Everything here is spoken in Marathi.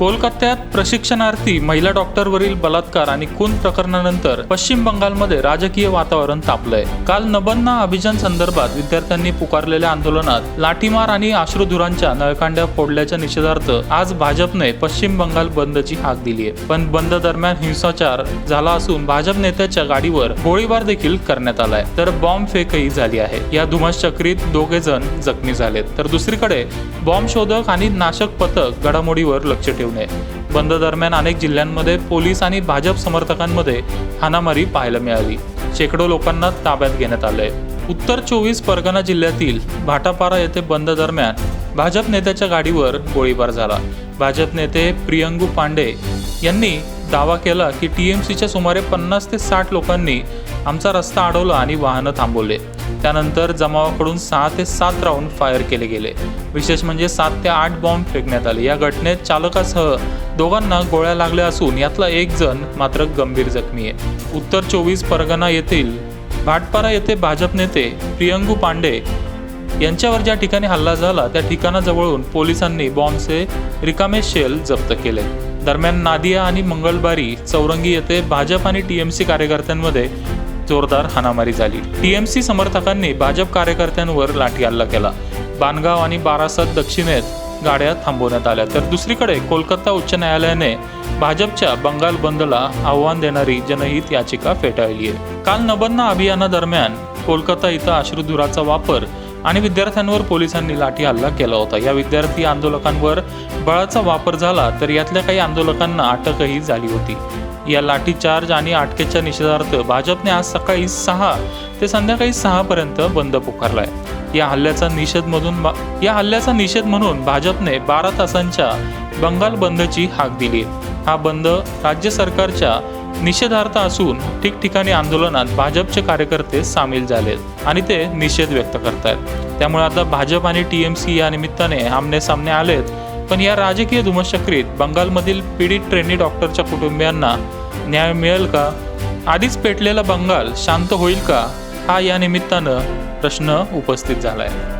कोलकात्यात प्रशिक्षणार्थी महिला डॉक्टरवरील बलात्कार आणि खून प्रकरणानंतर पश्चिम बंगालमध्ये राजकीय वातावरण तापलंय. काल नबन्ना अभियान संदर्भात विद्यार्थ्यांनी पुकारलेल्या आंदोलनात लाठीमार आणि अश्रुधुरांच्या नळकांड्या फोडल्याच्या निषेधार्थ आज भाजपने पश्चिम बंगाल बंदची हाक दिली आहे पण बंद दरम्यान हिंसाचार झाला असून भाजप नेत्याच्या गाडीवर गोळीबार देखील करण्यात आलाय. तर बॉम्ब फेकही झाली आहे. या धुमश्चक्रीत दोघे जण जखमी झालेत. तर दुसरीकडे बॉम्ब शोधक आणि नाशक पथक घडामोडीवर लक्ष ठेवून आहे बंद दरम्यान अनेक जिल्ह्यांमध्ये पोलीस आणि भाजप समर्थकांमध्ये हाणामारी पाहायला मिळाली. शेकडो लोकांना ताब्यात घेण्यात आलंय. उत्तर चोवीस परगणा जिल्ह्यातील भाटापारा येथे बंद दरम्यान भाजप नेत्याच्या गाडीवर गोळीबार झाला. भाजप नेते प्रियंगू पांडे यांनी दावा केला की टीएमसीच्या सुमारे पन्नास ते साठ लोकांनी आमचा रस्ता अडवला आणि वाहनं थांबवले. त्यानंतर जमावाकडून सहा ते सात राऊंड फायर केले गेले. विशेष म्हणजे सात ते आठ बॉम्ब फेकण्यात आले. या घटनेत चालकासह दोघांना गोळ्या लागल्या असून यातला एक जण मात्र गंभीर जखमी आहे. उत्तर चोवीस परगणा येथील भाटपारा येथे भाजप नेते प्रियंगू पांडे यांच्यावर ज्या ठिकाणी हल्ला झाला त्या ठिकाणाजवळून पोलिसांनी बॉम्बचे रिकामे शेल जप्त केले. दरम्यान नादिया आणि मंगळबारी चौरंगी येथे भाजप आणि टीएमसी कार्यकर्त्यांमध्ये जोरदार हाणामारी झाली. टीएमसी समर्थकांनी भाजप कार्यकर्त्यांवर लाठी हल्ला केला. बानगाव आणि बारासत दक्षिणेत गाड्या थांबवण्यात आल्या. तर दुसरीकडे कोलकाता उच्च न्यायालयाने भाजपच्या बंगाल बंदला आव्हान देणारी जनहित याचिका फेटाळली आहे. काल नबन्ना अभियानादरम्यान कोलकाता इथं अश्रुधुराचा वापर आणि विद्यार्थ्यांवर पोलिसांनी लाठी हल्ला केला होता. या विद्यार्थी आंदोलकांवर बळाचा वापर झाला तर यातल्या काही आंदोलकांना अटकही झाली होती. या लाठीचार्ज आणि अटकेच्या निषेधार्थ भाजपने आज सकाळी सहा ते संध्याकाळी सहापर्यंत बंद बंद पुकारलाय. या हल्ल्याचा निषेध म्हणून या हल्ल्याचा निषेध म्हणून भाजपने बारा तासांच्या बंगाल बंदची हाक दिली. हा बंद राज्य सरकारच्या निषेधार्थ असून ठिकठिकाणी आंदोलनात भाजपचे कार्यकर्ते सामील झालेत आणि ते निषेध व्यक्त करतायत. त्यामुळे आता भाजप आणि टीएमसी या निमित्ताने आमने सामने आलेत. पण या राजकीय धुमशक्रीत बंगालमधील पीडित ट्रेनी डॉक्टरच्या कुटुंबियांना न्याय मिळेल का? आधीच पेटलेला बंगाल शांत होईल का? हा या निमित्तानं प्रश्न उपस्थित झाला आहे